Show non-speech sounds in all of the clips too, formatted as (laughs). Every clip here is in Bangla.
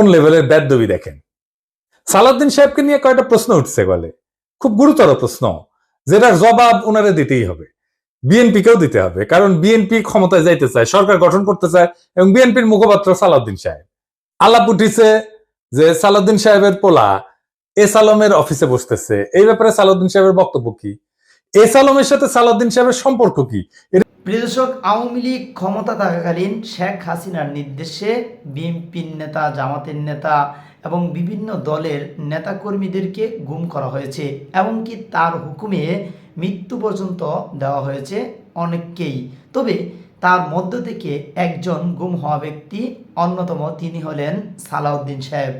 কোন লেভেলের বেদবি দেখেন? সালাউদ্দিন সাহেবকে নিয়ে কয়টা প্রশ্ন উঠছে বলে খুব গুরুতর প্রশ্ন। যেটার জবাব ওনারে দিতেই হবে। বিএনপিকেও দিতে হবে। কারণ বিএনপি ক্ষমতায় যাইতে চায়, সরকার গঠন করতে চায় এবং বিএনপির মুখপাত্র সালাউদ্দিন সাহেব। আলাপ উঠিছে যে সালাউদ্দিন সাহেবের পোলা এস আলমের অফিসে বসতেছে। এই ব্যাপারে সালাউদ্দিন সাহেবের বক্তব্য কি? এস আলমের সাথে সালাউদ্দিন সাহেবের সম্পর্ক কি? প্রিয় দর্শক, আওয়ামী লীগ ক্ষমতা থাকাকালীন শেখ হাসিনার নির্দেশে বিএনপির নেতা, জামাতের নেতা এবং বিভিন্ন দলের নেতাকর্মীদেরকে গুম করা হয়েছে। এমনকি তার হুকুমে মৃত্যু পর্যন্ত দেওয়া হয়েছে অনেককেই। তবে তার মধ্য থেকে একজন গুম হওয়া ব্যক্তি অন্যতম তিনি হলেন সালাউদ্দিন সাহেব।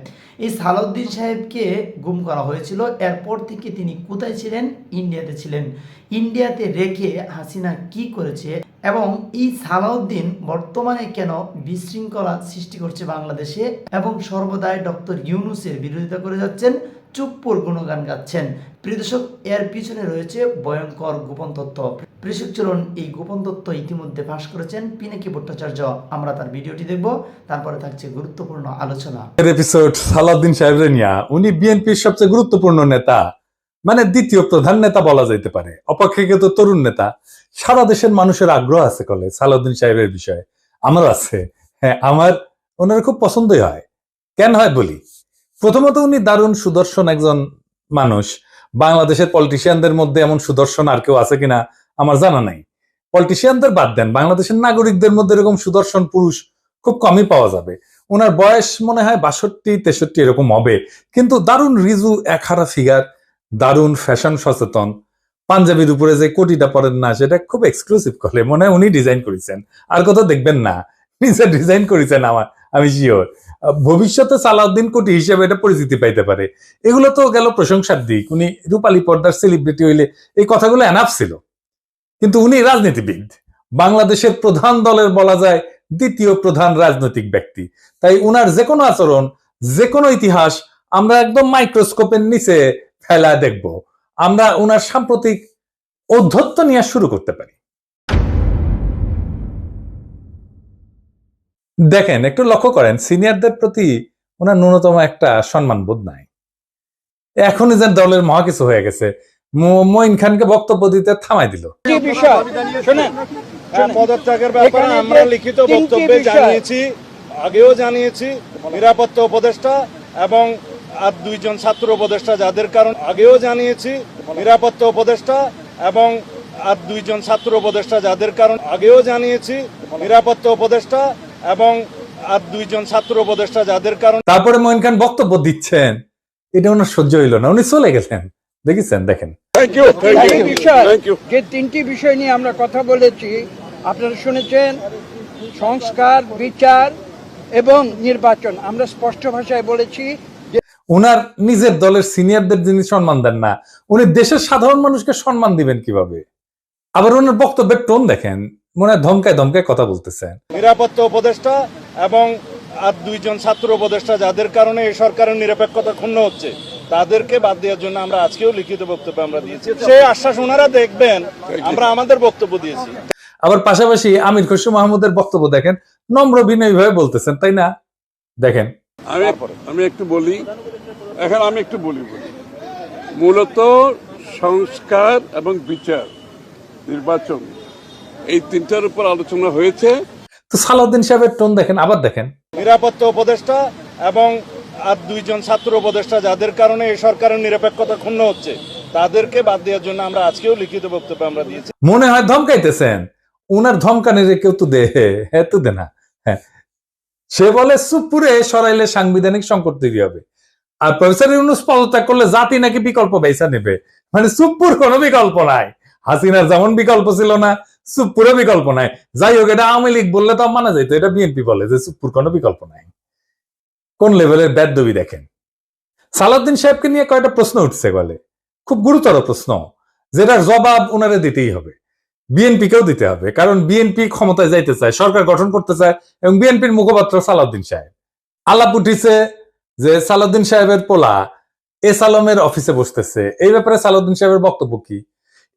এই সালাউদ্দিন সাহেবকে গুম করা হয়েছিল। এরপর থেকে তিনি কোথায় ছিলেন? ইন্ডিয়াতে ছিলেন। ইন্ডিয়াতে রেখে হাসিনা কি করেছে এবং এই সালাউদ্দিন বর্তমানে কেন বিশৃঙ্খলা সৃষ্টি করছে বাংলাদেশে এবং সর্বদাই ডক্টর ইউনুসের বিরোধিতা করে যাচ্ছেন? চুপ্পুর গুণগান গাচ্ছেন। প্রিয় দর্শক, এর পিছনে রয়েছে ভয়ঙ্কর গোপন তথ্য প্রেষক চলুন এই গোপন তথ্য ইতিমধ্যে ফাঁস করেছেন পিনাকি ভট্টাচার্য আমরা তার ভিডিওটি দেখব, তারপরে থাকছে গুরুত্বপূর্ণ আলোচনা। এপিসোড সালাউদ্দিন সাহেবের নিয়া। উনি বিএনপির সবচেয়ে গুরুত্বপূর্ণ নেতা মানে দ্বিতীয় প্রধান নেতা বলা যাইতে পারে। অপেক্ষাকৃত তরুণ নেতা। সারা দেশের মানুষের আগ্রহ আছে কলে সালাউদ্দিন সাহেবের বিষয়ে। আমার আছে। হ্যাঁ আমার ওনার খুব পছন্দই হয়। কেন হয় বলি? প্রথমত উনি দারুণ সুদর্শন একজন মানুষ। বাংলাদেশের পলিটিশিয়ানদের মধ্যে এমন সুদর্শন আর কেউ আছে কিনা আমার জানা নাই। পলিটিশিয়ানদের বাদ দেন, বাংলাদেশের নাগরিকদের মধ্যে এরকম সুদর্শন পুরুষ খুব কমই পাওয়া যাবে। ওনার বয়স মনে হয় বাষট্টি, তেষট্টি এরকম হবে। কিন্তু দারুণ রিজু এক হারা ফিগার দারুণ ফ্যাশন সচেতন। পাঞ্জাবির উপরে যে কোটিটা পরেন না, সেটা খুব এক্সক্লুসিভ করে। মনে হয় উনি ডিজাইন করেছেন। আর কোথাও দেখবেন না। নিজে ডিজাইন করেছেন আমার। আমি শিওর ভবিষ্যতে সালাউদ্দিন কোটি হিসেবে এটা পরিচিতি পাইতে পারে। এগুলো তো গেল প্রশংসার দিক। উনি রূপালী পর্দার সেলিব্রিটি হইলে এই কথাগুলো এনাফ ছিল। কিন্তু উনি রাজনীতিবিদ। বাংলাদেশের প্রধান দলের বলা যায় দ্বিতীয় প্রধান রাজনৈতিক ব্যক্তি। তাই উনার যে কোনো আচরণ যে কোনো ইতিহাস আমরা একদম মাইক্রোস্কোপের নিচে ফেলা দেখব। আমরা উনার সাম্প্রতিক অধ্যত্ত নিয়ে শুরু করতে পারি। দেখেন একটু লক্ষ্য করেন সিনিয়রদের প্রতি ওনার ন্যূনতম একটা সম্মান বোধ নাই। এখনই যেন দলের মহা কিছু হয়ে গেছে। মঈন খানকে বক্তব্য দিতে থামাই দিল। কি বিষয়? শোনেন পদত্যাগের ব্যাপারে আমরা লিখিত বক্তব্যে জানিয়েছি আগেও জানিয়েছি নিরাপত্তা উপদেষ্টা এবং আর দুইজন ছাত্র উপদেষ্টা যাদের কারণ আগেও জানিয়েছি নিরাপত্তা উপদেষ্টা এবং আর দুইজন ছাত্র উপদেষ্টা যাদের কারণ আগেও জানিয়েছি নিরাপত্তা উপদেষ্টা এবং আর দুইজন ছাত্র উপদেষ্টা যাদের কারণ তারপরে মঈন খান বক্তব্য দিচ্ছেন। এটা ওনার সহ্য হইল না উনি চলে গেলেন। দেখেছেন দেখেন। যে তিনটি বিষয় নিয়ে আমরা কথা বলেছি আপনারা শুনেছেন সংস্কার বিচার এবং নির্বাচন। আমরা স্পষ্ট ভাষায় বলেছি যে উনার নিজের দলের সিনিয়রদের যিনি সম্মান দেন না উনি দেশের সাধারণ মানুষকে সম্মান দিবেন কীভাবে? আবার ওনার বক্তব্যের টোন দেখেন। মনে হয় ধমকায় ধমকায় কথা বলতেছেন। নিরাপত্তা উপদেষ্টা এবং আর দুইজন ছাত্র উপদেষ্টা যাদের কারণে এই সরকারের নিরপেক্ষতা ক্ষুণ্ণ হচ্ছে তাদেরকে বাদ দেওয়ার জন্য আমরা আজকেও লিখিত বক্তব্য আমরা দিয়েছি। সেই আশ্বাস ওনারা দেখবেন আমরা আমাদের বক্তব্য দিয়েছি। আবার পাশাপাশি আমির খসরু মাহমুদের বক্তব্য দেখেন নম্র বিনয় ভাবে বলতেছেন তাই না? দেখেন। আমি আমি একটু বলি এখন আমি একটু বলি বলি। মূলত সংস্কার এবং বিচার নির্বাচন এই তিনটার উপর আলোচনা হয়েছে। তো সালাউদ্দিন সাহেবের টোন দেখেন আবার দেখেন। নিরাপত্তা উপদেষ্টা এবং আর দুইজন ছাত্র উপদেষ্টা যাদের কারণে এই সরকারের নিরপেক্ষতা ক্ষুণ্ণ হচ্ছে তাদেরকে বাদ দেওয়ার জন্য আমরা আজকেও লিখিত বক্তব্য আমরা দিয়েছি। মনে হয় ধমকাইতেছেন। উনার ধমকানে রে কেউ তো দে হ্যাঁ তো দে না হ্যাঁ। সে বলে সুপুরে সরাইলে সাংবিধানিক সংকট তৈরি হবে। আর প্রফেসর ইউনুস পদত্যাগ করলে জাতি নাকি বিকল্প বেসা নেবে। মানে সুপুর কোনো বিকল্প নাই। হাসিনার যেমন বিকল্প ছিল না সুপুরে বিকল্প নাই। যাই হোক, এটা আওয়ামী লীগ বললে তো মানা যাইতো, এটা বিএনপি বলে যে সুপুর কোনো বিকল্প নাই। কোন লেভেলের বেদবি দেখেন? সালাউদ্দিন সাহেবকে নিয়ে কয়টা প্রশ্ন উঠছে বলে খুব গুরুতর প্রশ্ন। যেটার জবাব ওনারে দিতেই হবে। বিএনপিকেও দিতে হবে, কারণ বিএনপি ক্ষমতায় যাইতে চায়, সরকার গঠন করতে চায়, এবং বিএনপির মুখপাত্র সালাউদ্দিন সাহেব। আলাপ উঠিছে যে সালাউদ্দিন সাহেবের পোলা এস আলমের অফিসে বসতেছে। এই ব্যাপারে সালাউদ্দিন সাহেবের বক্তব্য কি?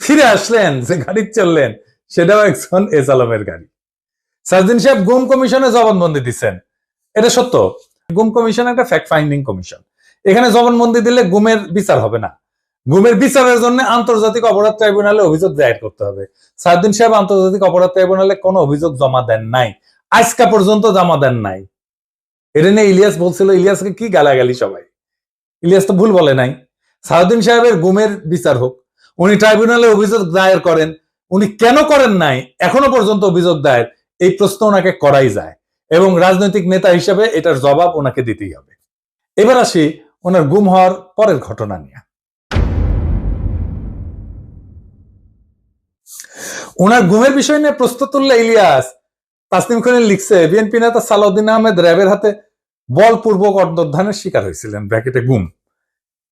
ফিরে আসলেন, যে গাড়ি চললেন, সেটাও একজন এস আলমের গাড়ি। সাউদ্দিন সাহেব গুম কমিশনে জবানবন্দি দিচ্ছেন। এটা সত্য। গুম কমিশন একটা ফ্যাক্ট ফাইন্ডিং কমিশন। এখানে জবানবন্দি দিলে গুমের বিচার হবে না। গুমের বিচারের জন্য আন্তর্জাতিক অপরাধ ট্রাইব্যুনালে অভিযোগ দায়ের করতে হবে। সাউদ্দিন সাহেব আন্তর্জাতিক অপরাধ ট্রাইব্যুনালে কোনো অভিযোগ জমা দেন নাই। আজকা পর্যন্ত জমা দেন নাই। এটা নিয়ে ইলিয়াস বলছিল, ইলিয়াসকে কি গালাগালি সবাই? ইলিয়াস তো ভুল বলে নাই। সাউদ্দিন সাহেবের গুমের বিচার হোক উনি ট্রাইব্যুনালে অভিযোগ দায়ের করেন, উনি কেন করেন নাই, এখনও পর্যন্ত অভিযোগ দায়ের, এই প্রশ্ন ওনাকে করাই যায়। এবং রাজনৈতিক নেতা হিসেবে এটার জবাব ওনাকে দিতেই হবে। এবার আসি ওনার গুম হওয়ার পরের ঘটনা নিয়ে। ওনার গুমের বিষয় নিয়ে প্রস্তুত তুললে ইলিয়াস তাসনিম খলিল লিখছে, বিএনপি নেতা সালাউদ্দিন আহমেদ র্যাবের হাতে বলপূর্বক অন্তর্ধানের শিকার হয়েছিলেন, ব্র্যাকেটে গুম।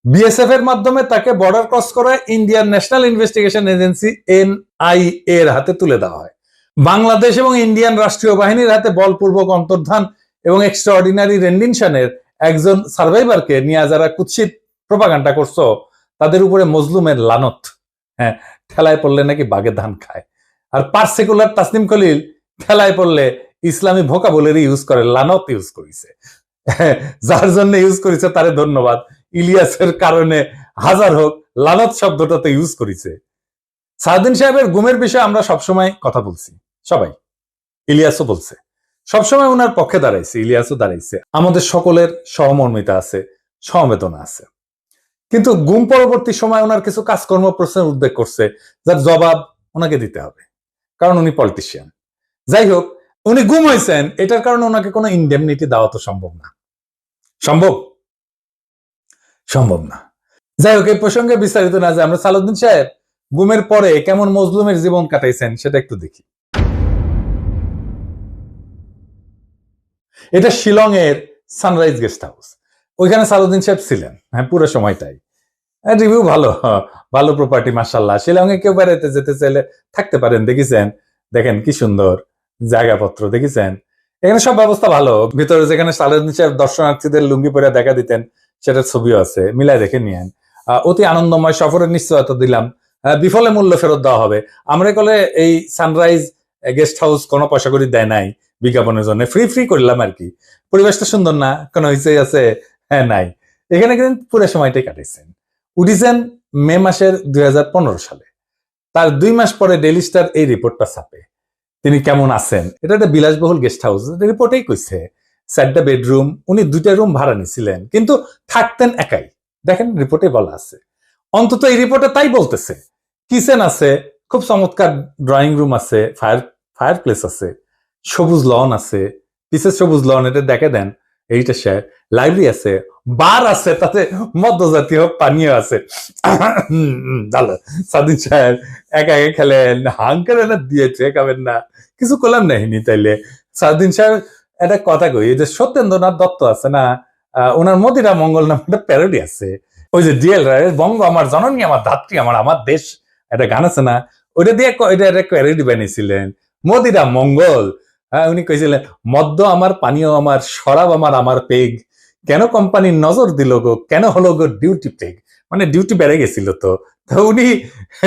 বিএসএফ এর মাধ্যমে তাকে বর্ডার ক্রস করে Indian National Investigation Agency NI এর হাতে তুলে দেওয়া হয়। বাংলাদেশ এবং ইন্ডিয়ান রাষ্ট্রীয় বাহিনীর হাতে বলপূর্বক অন্তর্ধান এবং এক্সট্রা অর্ডিনারি রেন্ডিনশনের একজন সার্ভাইভারকে নিয়ে যারা কুৎসিত প্রপাগান্ডা করছ, তাদের উপরে মজলুমের লানত। হ্যাঁ ঠেলায় পড়লে নাকি বাগে ধান খায়। আর পার্সিকুলার তাসনিম খলিল ঠেলায় পড়লে ইসলামী ভোকাবুলারি ইউজ করে, লানত ইউজ করেছে। যার জন্য ইউজ করেছে তারে ধন্যবাদ। ইলিয়াসের কারণে হাজার হোক, লানত শব্দটাতে ইউজ করেছে। সাউদ্দিন সাহেবের গুমের বিষয়ে আমরা সবসময় কথা বলছি, সবাই। ইলিয়াসও বলছে। সবসময় ওনার পক্ষে দাঁড়াইছে, ইলিয়াসও দাঁড়াইছে। আমাদের সকলের সহমর্মিতা আছে সমবেদনা আছে। কিন্তু গুম পরবর্তী সময় ওনার কিছু কাজকর্ম, প্রশ্নের উদ্বেগ করছে, যার জবাব ওনাকে দিতে হবে, কারণ উনি পলিটিশিয়ান যাই হোক, উনি গুম হয়েছেন এটার কারণে ওনাকে কোনো ইন্ডেমনিটি দেওয়া তো সম্ভব না। সম্ভব? সম্ভব না। যাই হোক, এই প্রসঙ্গে বিস্তারিত না যে আমরা সালাউদ্দিন সাহেব গুমের পরে কেমন মজলুমের জীবন কাটাইছেন সেটা একটু দেখি। এটা শিলং এর সানরাইজ গেস্ট হাউস। ওইখানে সালাউদ্দিন সাহেব ছিলেন হ্যাঁ পুরো সময়টাই। রিভিউ ভালো ভালো প্রপার্টি মার্শাল্লাহ শিলং এ কেউ বেড়াইতে যেতে চাইলে থাকতে পারেন, দেখেছেন? দেখেন কি সুন্দর জায়গাপত্র, দেখেছেন? এখানে সব ব্যবস্থা ভালো। ভিতরে যেখানে সালাউদ্দিন সাহেব দর্শনার্থীদের লুঙ্গি পরে দেখা দিতেন সেটার ছবিও আছে মিলাই দেখে নিয়েন অতি আনন্দময় সফরের নিশ্চয়তা দিলাম। বিফলে মূল্য ফেরত দেওয়া হবে। আমরা কলে এই সানরাইজ গেস্ট হাউস কোনো পয়সা করে দেয় নাই বিজ্ঞাপনের জন্য। ফ্রি ফ্রি করলাম আর কি। পরিবেশটা সুন্দর না, কোনো হইচে আছে হ্যাঁ নাই। এখানে কিন্তু পুরো সময়টাই কাটিয়েছেন উঠিছেন মে মাসের দুই হাজার পনেরো সালে। তার দুই মাস পরে ডেলি স্টার এই রিপোর্টটা ছাপে। তিনি কেমন আছেন? এটা একটা বিলাসবহুল গেস্ট হাউস রিপোর্টেই কইছে চারটা বেডরুম উনি দুইটা রুম ভাড়া নিছিলেন, কিন্তু থাকতেন একাই। দেখেন রিপোর্টে বলা আছে। অন্তত এই রিপোর্টে তাই বলতেছে। কিচেন আছে, খুব চমৎকার ড্রয়িং রুম আছে ফায়ার ফায়ার প্লেস আছে, সবুজ লন আছে পিছে সবুজ লন এটা দেখে দেন, এইটা সে লাইব্রেরি আছে বার আছে, তাতে মধ্যজাতীয় পানীয় আছে। সাদিন সাহেব, একা একা খেলেন হাং করে না দিয়েছে, খাবেন না। কিছু করলাম নাহিনি তাইলে। সাদিন সাহেব একটা কথা কই যে সত্যেন্দ্রনাথ দত্ত আছে না ওনার মদিরা মঙ্গল নামে একটা প্যারোডি আছে। ওই যে ডিএল রায়ের বঙ্গ আমার জননী, আমার ধাত্রী, আমার আমার দেশ, একটা গান আছে না, ওইটা দিয়ে এটা একটা প্যারোডি বানিয়েছিলেন। মোদিরা মঙ্গল হ্যাঁ উনি কইছিলেন, মদ্য আমার, পানীয় আমার, শরাব আমার আমার পেগ। কেন কোম্পানির নজর দিল গো, কেন হলো গো ডিউটি পেগ মানে ডিউটি বেড়ে গেছিল তো। তো উনি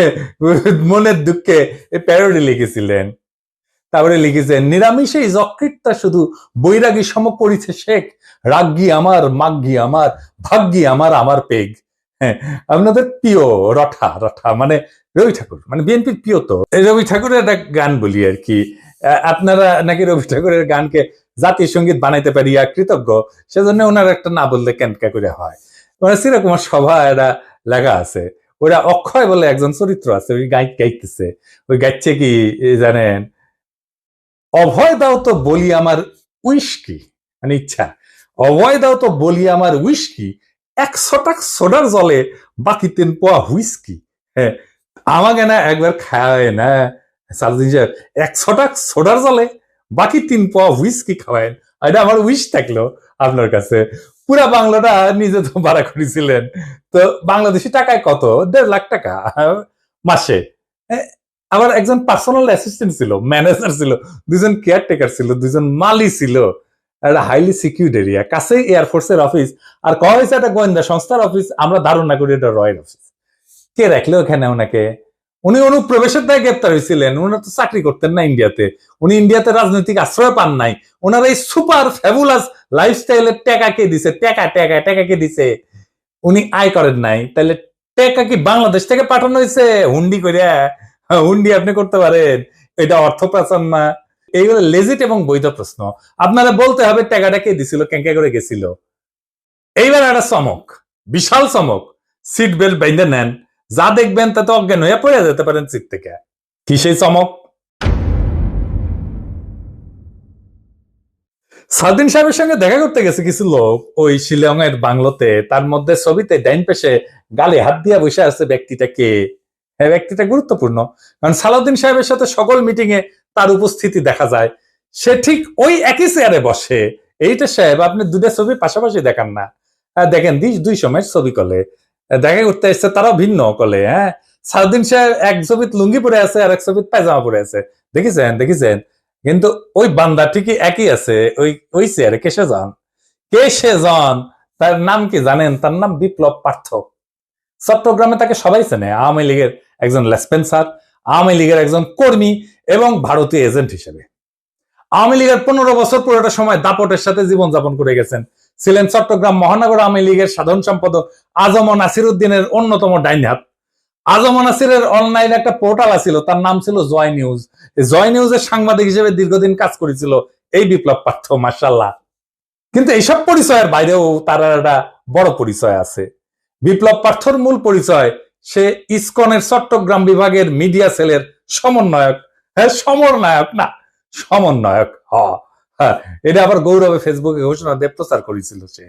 (laughs) মনের দুঃখে প্যারোডি লিখেছিলেন। তারপরে লিখেছেন নিরামিষে যকৃতটা শুধু বৈরাগী সম করিছে শেখ। রাগ্গি আমার মাগ্গি আমার, ভাগ্যি আমার আমার পেগ। হ্যাঁ আপনাদের প্রিয় রঠা রঠা মানে রবি ঠাকুর মানে বিএনপির প্রিয় তো রবি ঠাকুরের একটা গান বলি আর কি। আপনারা নাকি রবি ঠাকুরের গানকে জাতীয় সংগীত বানাইতে পারিয়া কৃতজ্ঞ, সেজন্য ওনার একটা না বললে কেনকা করে হয়। মানে শ্রীরকুমার সভা এটা লেখা আছে, ওরা অক্ষয় বলে একজন চরিত্র আছে, ওই গাই, গাইতেছে। ওই গাইছে কি জানেন অভয় দাও তো বলি আমার উইস্কি মানে ইচ্ছা। অভয় দাও তো বলি আমার উইস্কি একশো টাক সোডার জলে বাকি তিন পোয়া হুইস্কি। হ্যাঁ আমাকে না একবার খাওয়ায় না সারদিন সাহেব একশো টাক সোডার জলে বাকি তিন পোয়া হুইস্কি খাওয়ায়। এটা আমার উইশ থাকল আপনার কাছে। পুরা বাংলাটা নিজে তো ভাড়া করেছিলেন। তো বাংলাদেশি টাকায় কত? দেড় লাখ টাকা মাসে। এ, আবার একজন পার্সোনাল অ্যাসিস্ট্যান্ট ছিল ম্যানেজার ছিল দুজন কেয়ারটেকার ছিল দুজন মালি ছিল একটা হাইলি সিকিউর এরিয়া কাছেই এয়ারফোর্সের অফিস আর কয়া হয়েছে একটা গোয়েন্দা সংস্থার অফিস আমরা ধারণা করি এটা রয়্যাল অফিস কে রাখল ওখানে ওনাকে? উনি অনুপ্রবেশের দায় গ্রেপ্তার হয়েছিলেন উনি তো চাকরি করতেন না ইন্ডিয়াতে উনি ইন্ডিয়াতে রাজনৈতিক আশ্রয় পান নাই। ওনার এই সুপার ফ্যাবুলাস লাইফস্টাইলের টাকা কে দিছে? টাকা টাকা টাকা কে দিছে? উনি আয় করেন নাই। তাহলে টাকা কি বাংলাদেশ থেকে পাঠানো হয়েছে হুন্ডি করিয়া হুন্ডি আপনি করতে পারেন। এটা অর্থ পাচার না এইগুলো লেজিট এবং বৈধ প্রশ্ন। আপনারা বলতে হবে, টাকাটা কে দিছিল? কেঙ্কা করে গেছিল? এইবার একটা চমক, বিশাল চমক। সিট বেল্ট বেঁধে নেন। যা দেখবেন, তাতে অজ্ঞান হয়ে পড়ে যেতে পারেন সিট থেকে। কি সেই চমক? সাদিন সাহেবের সঙ্গে দেখা করতে গেছে কিছু লোক। ওই শিলং এর বাংলোতে, তার মধ্যে ছবিতে ডাইন পেশে গালে হাত দিয়া বসে আছে ব্যক্তিটা কে? হ্যাঁ ব্যক্তিটা গুরুত্বপূর্ণ। কারণ সালাউদ্দিন সাহেবের সাথে সকল মিটিং এ তার উপস্থিতি দেখা যায়। সে ঠিক ওই একই চেয়ারে বসে। এইটা সাহেব, আপনি দুটা ছবি পাশাপাশি দেখান না। দেখেন, দুই দুই সময়ের ছবি কলে। দেখা করতে এসছে, তারাও ভিন্ন কলে হ্যাঁ। সাউদ্দিন সাহেব এক ছবিত লুঙ্গি পরে আছে আর এক ছবিত পায়জামা পরে আছে। দেখেছেন দেখেছেন? কিন্তু ওই বান্দা ঠিকই একই আছে, ওই ওই চেয়ারে কেসে যান? কে সে জন তার নাম কি জানেন? তার নাম বিপ্লব পার্থ। চট্টগ্রামে তাকে সবাই চেনে, আওয়ামী লীগের একজন লেসপেন্সার, আওয়ামী লীগের একজন কর্মী এবং ভারতীয় এজেন্ট হিসেবে। আওয়ামী লীগের পনেরো বছর পুরোটা সময় দাপটের সাথে জীবনযাপন করে গেছেন। ছিলেন চট্টগ্রাম মহানগর আওয়ামী লীগের সাধারণ সম্পাদক আজম নাসির উদ্দিনের অন্যতম ডাইন হাত। আজম নাসিরের অনলাইন একটা পোর্টাল আছিল, তার নাম ছিল জয় নিউজ। জয় নিউজের সাংবাদিক হিসেবে দীর্ঘদিন কাজ করেছিল এই বিপ্লব পার্থ মার্শাল্লাহ কিন্তু এইসব পরিচয়ের বাইরেও তার একটা বড় পরিচয় আছে। বিপ্লব পার্থর মূল পরিচয় সে ইসকনের চট্টগ্রাম বিভাগের মিডিয়া সেলের সমন্বয়ক। হ্যাঁ সমন্বয়ক না সমন্বয়ক হ। হ্যাঁ এটা আবার গৌরবে ফেসবুকে ঘোষণা দিয়ে প্রচার করেছিল সে।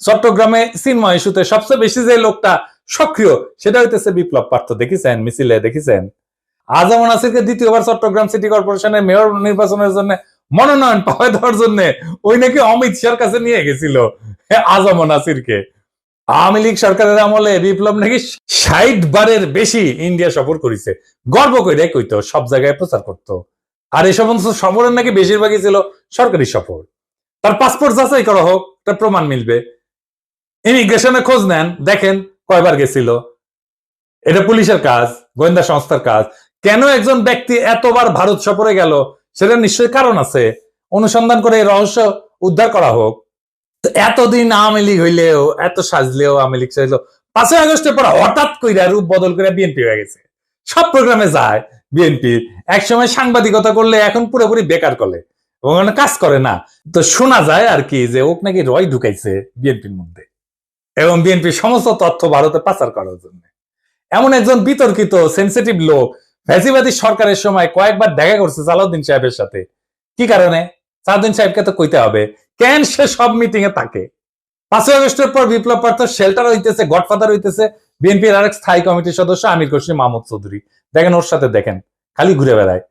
চট্টগ্রামে চিন্ময় ইস্যুতে সবচেয়ে বেশি যে লোকটা সক্রিয় সেটা হইতেছে বিপ্লব পার্থ। দেখেছেন? মিছিলে দেখেছেন? আজম নাসিরকে দ্বিতীয়বার চট্টগ্রাম সিটি কর্পোরেশনের মেয়র নির্বাচনের জন্য মনোনয়ন পাওয়া দেওয়ার জন্য ওই নাকি অমিত শাহর কাছে নিয়ে গেছিল হ্যাঁ, আজম নাসিরকে। আওয়ামী লীগ সরকারের আমলে বিপ্লব নাকি ষাট বারের বেশি ইন্ডিয়া সফর করেছে। গর্ব করে কইতো, সব জায়গায় প্রচার করতো। আর এই সমস্ত সফরের নাকি বেশিরভাগই ছিল সরকারি সফর। তার পাসপোর্ট যাচাই করা হোক, তার প্রমাণ মিলবে। ইমিগ্রেশনে খোঁজ নেন, দেখেন কয়বার গেছিল। এটা পুলিশের কাজ, গোয়েন্দা সংস্থার কাজ। কেন একজন ব্যক্তি এতবার ভারত সফরে গেল সেটা নিশ্চয়ই কারণ আছে। অনুসন্ধান করে রহস্য উদ্ধার করা হোক। এতদিন আওয়ামী লীগ হইলেও, এত সাজলেও আওয়ামী লীগ সাজলো পাঁচই আগস্টের পর হঠাৎ কইরা রূপ বদল করে বিএনপি হয়ে গেছে। সব প্রোগ্রামে যায় বিএনপি একসময় সাংবাদিকতা করলে এখন পুরোপুরি বেকার করে এবং কাজ করে না। তো শোনা যায় আর কি যে ওক নাকি রয় ঢুকাইছে বিএনপির মধ্যে। এবং বিএনপির সমস্ত তথ্য ভারতে পাচার করার জন্য। এমন একজন বিতর্কিত সেন্সিটিভ লোক, ফ্যাসিবাদী সরকারের সময় কয়েকবার দেখা করছে সালাউদ্দিন সাহেবের সাথে। কি কারণে? সালাউদ্দিন সাহেবকে তো কইতে হবে, কেন সে সব মিটিং এ থাকে? পাঁচই আগস্টের পর বিপ্লব পার্থ শেল্টার হইতেছে গডফাদার হইতেছে, বিএনপির আরেক স্থায়ী কমিটির সদস্য আমির খসরু মাহমুদ চৌধুরী। দেখেন ওর সাথে দেখেন, খালি ঘুরে বেড়ায়।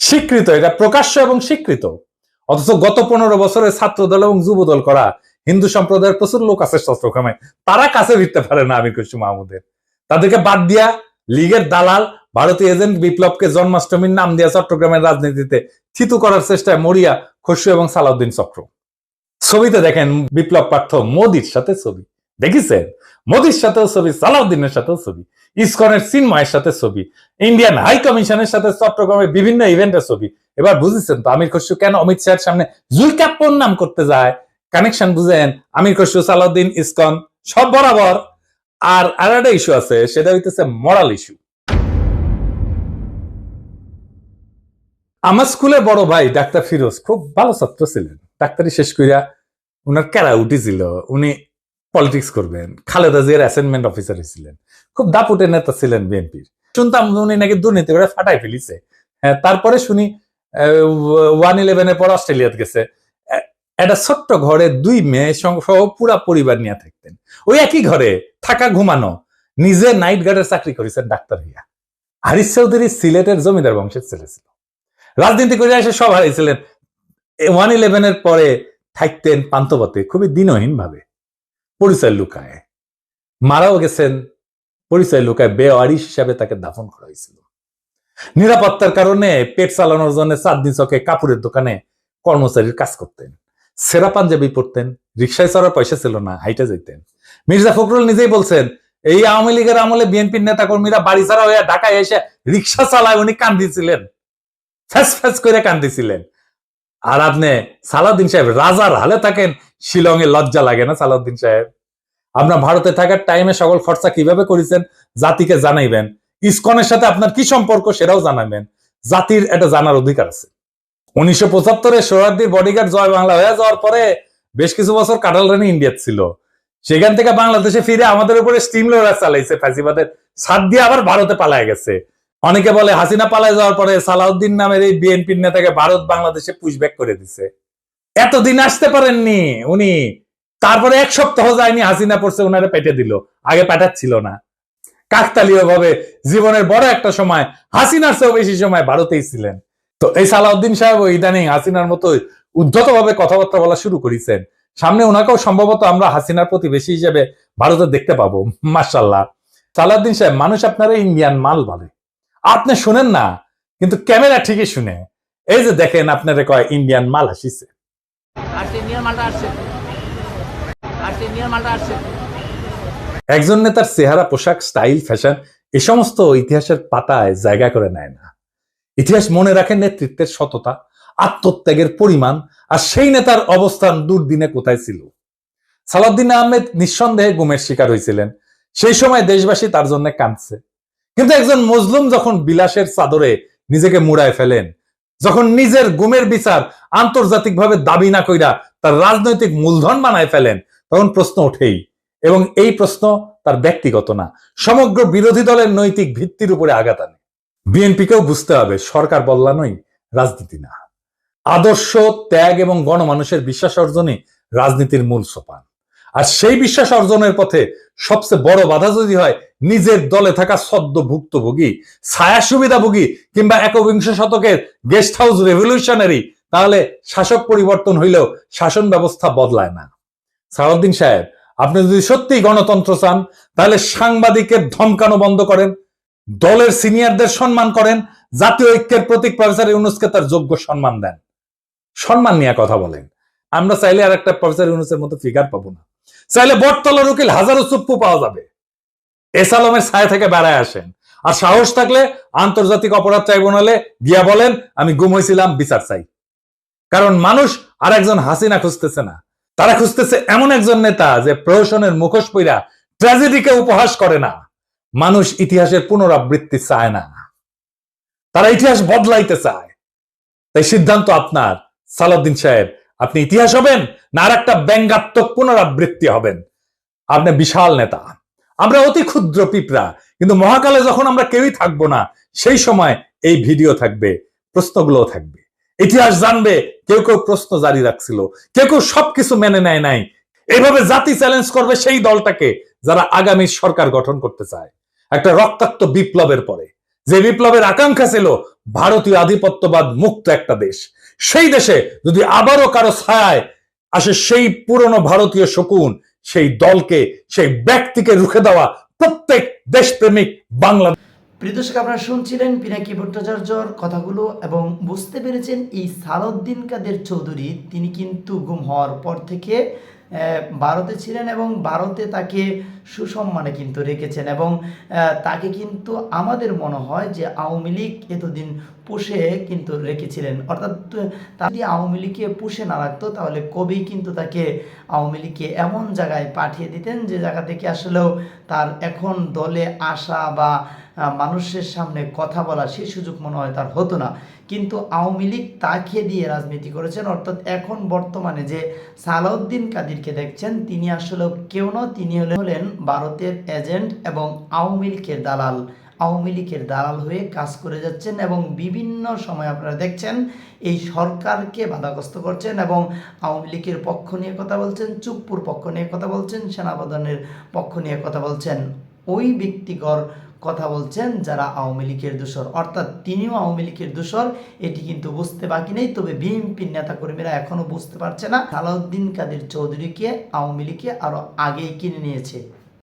স্বীকৃত, এটা প্রকাশ্য এবং স্বীকৃত। অথচ গত পনেরো বছরে ছাত্র দল এবং যুব দল করা হিন্দু সম্প্রদায়ের প্রচুর লোক আছে চট্টগ্রামে তারা কাছে ভিড়তে পারে না আমির খসরু মাহমুদের। তাদেরকে বাদ দিয়া, লীগের দালাল ভারতীয় এজেন্ট বিপ্লবকে জন্মাষ্টমীর নাম দিয়া চট্টগ্রামের রাজনীতিতে থিতু করার চেষ্টায় মরিয়া, খসরু এবং সালাউদ্দিন চক্র। ছবিতে দেখেন বিপ্লব পার্থ মোদির সাথে ছবি। দেখিছেন? মোদির সাথেও ছবি, সালাউদ্দিনের সাথেও ছবি, ইসকনের চিন্ময়ের সাথে ছবি, ইন্ডিয়ান হাই কমিশনের সাথে চট্টগ্রামের বিভিন্ন ইভেন্টের ছবি। এবার বুঝেছেন তো আমির খসরু কেন অমিত শাহের সামনে জুইকাপ্পর নাম করতে যায়? কানেকশন বুঝেন, আমির খসরু, সালাউদ্দিন, ইসকন, সব বরাবর। আর আর একটা ইস্যু আছে, সেটা হইতেছে মরাল ইস্যু আমার স্কুলে বড় ভাই ডাক্তার ফিরোজ খুব ভালো ছাত্র ছিলেন। ডাক্তারি শেষ করিয়া উনার ক্যারা উঠেছিল উনি পলিটিক্স করবেন। খালেদা জিয়ার অ্যাসাইনমেন্ট অফিসার ছিলেন। খুব দাপুটে নেতা ছিলেন বিএনপির। শুনতাম উনি নাকি দুর্নীতি করে ফাটাই ফেলিছে। হ্যাঁ তারপরে শুনি ওয়ান ইলেভেনের পর অস্ট্রেলিয়াতে গেছে। একটা ছোট্ট ঘরে দুই মেয়ে সহ পুরা পরিবার নিয়ে থাকতেন। ওই একই ঘরে থাকা ঘুমানো, নিজে নাইট গার্ডের চাকরি করেছেন ডাক্তার হইয়া হারিস চৌধুরী সিলেটের জমিদার বংশের ছেলে ছিল। রাজনীতি করে এসে সব হারিয়েছিলেন। ওয়ান ইলেভেনের পরে থাকতেন পান্তপথে খুবই দিনহীন ভাবে পরিচয় লুকায়। মারাও গেছেন, পরিচয় লুকায় বেওয়ারিশ হিসাবে তাকে দাফন করা হয়েছিল। নিরাপত্তার কারণে পেট চালানোর জন্য চাঁদনি চকে কাপড়ের দোকানে কর্মচারীর কাজ করতেন। সেরা পাঞ্জাবি পড়তেন রিক্সায় চড়ার পয়সা ছিল না, হাইটে যেতেন মির্জা ফখরুল নিজেই বলছেন, এই আওয়ামী লীগের আমলে বিএনপির নেতা কর্মীরা বাড়ি ছাড়া হয়ে ঢাকায় এসে রিক্সা চালায়, উনি কান্দিছিলেন। ফ্যাস ফ্যাস করে কান্দিছিলেন। আর আপনি সালাউদ্দিন সাহেব রাজার হালে থাকেন, শিলংয়ে লজ্জা লাগে না সালাউদ্দিন সাহেব? আমরা ভারতে থাকার টাইমে সকল খরচা কীভাবে করেছেন জাতিকে জানাইবেন? ইসকনের সাথে আপনার কি সম্পর্ক সেটাও জানাবেন। জাতির এটা জানার অধিকার আছে। উনিশশো পঁচাত্তরে সোহরাদ্দির বডিগার্ড জয় বাংলা হয়ে যাওয়ার পরে বেশ কিছু বছর কাটাল রানী ইন্ডিয়া ছিল। সেখান থেকে বাংলাদেশে ফিরে আমাদের উপরে স্টিম লোডার চালাইছে, ফ্যাসিবাদের সাত দিয়ে আবার ভারতে পালায় গেছে। অনেকে বলে হাসিনা পালায় যাওয়ার পরে সালাউদ্দিন নামের এই বিএনপির নেতাকে ভারত বাংলাদেশে পুশব্যাক করে দিছে। এতদিন আসতে পারেননি উনি। তারপরে এক সপ্তাহ যায়নি, হাসিনা পড়ছে ওনারে পেটে দিল। আগে পাঠাচ্ছিল না। কাকতালীয় ভাবে জীবনের বড় একটা সময়, হাসিনার চেয়েও বেশি সময় ভারতেই ছিলেন। তো এই সালাউদ্দিন সাহেব ইদানিং হাসিনার মতো উদ্ধত ভাবে কথাবার্তা বলা শুরু করেছেন। সামনে ওনাকেও সম্ভবত আমরা হাসিনার প্রতিবেশী হিসেবে ভারতে দেখতে পাবো মার্শাল্লাহ সালাউদ্দিন সাহেব, মানুষ আপনারা ইন্ডিয়ান মাল বলে। আপনি শুনেন না কিন্তু ক্যামেরা ঠিকই শুনে। এই যে দেখেন আপনারা কয় ইন্ডিয়ান মাল আসছে। একজন নেতার চেহারা পোশাক স্টাইল ফ্যাশন এ সমস্ত ইতিহাসের পাতায় জায়গা করে নেয় না। ইতিহাস মনে রাখে নেতৃত্বের সততা আত্মত্যাগের পরিমাণ আর সেই নেতার অবস্থান দুর্দিনে কোথায় ছিল? সালাউদ্দিন আহমেদ নিঃসন্দেহে গুমের শিকার হয়েছিলেন। সেই সময় দেশবাসী তার জন্য কাঁদছে। কিন্তু একজন মজলুম যখন বিলাসের চাদরে নিজেকে মুড়ায় ফেলেন, যখন নিজের গুমের বিচার আন্তর্জাতিকভাবে দাবি না কইরা তার রাজনৈতিক মূলধন বানায় ফেলেন, তখন প্রশ্ন ওঠেই এবং এই প্রশ্ন তার ব্যক্তিগত না, সমগ্র বিরোধী দলের নৈতিক ভিত্তির উপরে আঘাত আনে। বিএনপিকেও বুঝতে হবে সরকার বল্লানই রাজনীতি না। আদর্শ, ত্যাগ এবং গণমানুষের বিশ্বাস অর্জনই রাজনীতির মূল সোপান। আর সেই বিশ্বাস অর্জনের পথে সবচেয়ে বড় বাধা যদি হয়, নিজের দলে থাকা সদ্য ভুক্তভোগী ছায়া সুবিধাভোগী কিংবা একবিংশ শতকের গেস্ট হাউস রেভলিউশনারি, তাহলে শাসক পরিবর্তন হইলেও শাসন ব্যবস্থা বদলায় না। সালাউদ্দিন সাহেব, আপনি যদি সত্যিই গণতন্ত্র চান, তাহলে সাংবাদিকের ধমকানো বন্ধ করেন, দলের সিনিয়রদের সম্মান করেন, জাতীয় ঐক্যের প্রতীক প্রফেসর ইউনুসকে তার যোগ্য সম্মান দেন। সম্মান নিয়ে কথা বলেন। আমরা চাইলে আর একটা প্রফেসর ইউনুসের মতো ফিগার পাবো না। চাইলে বটতলার উকিল হাজারো চুপ্পু পাওয়া যাবে। এস আলমের ছায়া থেকে বেড়ায় আসেন। আর সাহস থাকলে আন্তর্জাতিক অপরাধ ট্রাইব্যুনালে গিয়া বলেন, আমি গুম হয়েছিলাম বিচার চাই। কারণ মানুষ আর একজন হাসিনা খুঁজতেছে না। তারা খুঁজতেছে এমন একজন নেতা যে প্রহসনের মুখোশ পইরা ট্র্যাজেডিকে উপহাস করে না। মানুষ ইতিহাসের পুনরাবৃত্তি চায় না। তারা ইতিহাস বদলাইতে চায়। তাই সিদ্ধান্ত আপনার, সালাউদ্দিন সাহেব আপনি ইতিহাস হবেন না আর একটা ব্যঙ্গাত্মক পুনরাবৃত্তি হবেন। আপনি বিশাল নেতা। আমরা অতি ক্ষুদ্র পিঁপড়া, কিন্তু মহাকালে যখন আমরা কেউই থাকব না, সেই সময় এই ভিডিও থাকবে প্রশ্নগুলো থাকবে। ইতিহাস জানবে, কেউ কেউ প্রশ্ন জারি রাখছিল, কেউ কেউ সবকিছু মেনে নেয় নাই। এইভাবে জাতি চ্যালেঞ্জ করবে সেই দলটাকে যারা আগামী সরকার গঠন করতে চায়। একটা রক্তাক্ত বিপ্লবের পরে। যে বিপ্লবের আকাঙ্ক্ষা ছিল, ভারতীয় আধিপত্যবাদ মুক্ত একটা দেশ। সেই দেশে যদি আবারও কারও ছায় আসে সেই পুরনো ভারতীয় শকুন, সেই দলকে, সেই ব্যক্তিকে রুখে দেওয়া প্রত্যেক দেশপ্রেমিক বাংলা প্রিয় দর্শক, আপনারা শুনছিলেন পিনাকি ভট্টাচার্যর কথাগুলো এবং বুঝতে পেরেছেন এই সালাউদ্দিন কাদের চৌধুরী, তিনি কিন্তু গুম হওয়ার পর থেকে ভারতে ছিলেন এবং ভারতে তাকে সুসম্মানে কিন্তু রেখেছেন এবং তাকে কিন্তু আমাদের মনে হয় যে আওয়ামী লীগ এতদিন পুষে কিন্তু রেখেছিলেন। অর্থাৎ তা যদি আওয়ামী লীগকে পুষে না রাখতো, তাহলে কবি কিন্তু তাকে আওয়ামী লীগকে এমন জায়গায় পাঠিয়ে দিতেন যে জায়গা থেকে আসলেও তার এখন দলে আসা বা মানুষের সামনে কথা বলা সেই সুযোগ মনে হয় তার হতো না। কিন্তু আওয়ামী লীগ তাকে দিয়ে রাজনীতি করেছেন। অর্থাৎ এখন বর্তমানে যে সালাউদ্দিন কাদিরকে দেখছেন, তিনি আসলে কেউ না, তিনি হলেন ভারতের এজেন্ট এবং আওয়ামী লীগের দালাল। আওয়ামী লীগের দালাল হয়ে কাজ করে যাচ্ছেন এবং বিভিন্ন সময় আপনারা দেখছেন, এই সরকারকে বাধাগ্রস্ত করছেন এবং আওয়ামী লীগের পক্ষ নিয়ে কথা বলছেন, চুপ্পুর পক্ষ নিয়ে কথা বলছেন, সেনাপ্রধানের পক্ষ নিয়ে কথা বলছেন। ওই ব্যক্তিগর কথা বলছেন যারা আওয়ামী লীগের দোষর। অর্থাৎ তিনিও আওয়ামী লীগের দোষর, এটি কিন্তু বুঝতে বাকি নেই, তবে বিএনপির নেতাকর্মীরা এখনও বুঝতে পারছে না। সালাউদ্দিন কাদের চৌধুরীকে আওয়ামী লীগে আরও আগেই কিনে নিয়েছে।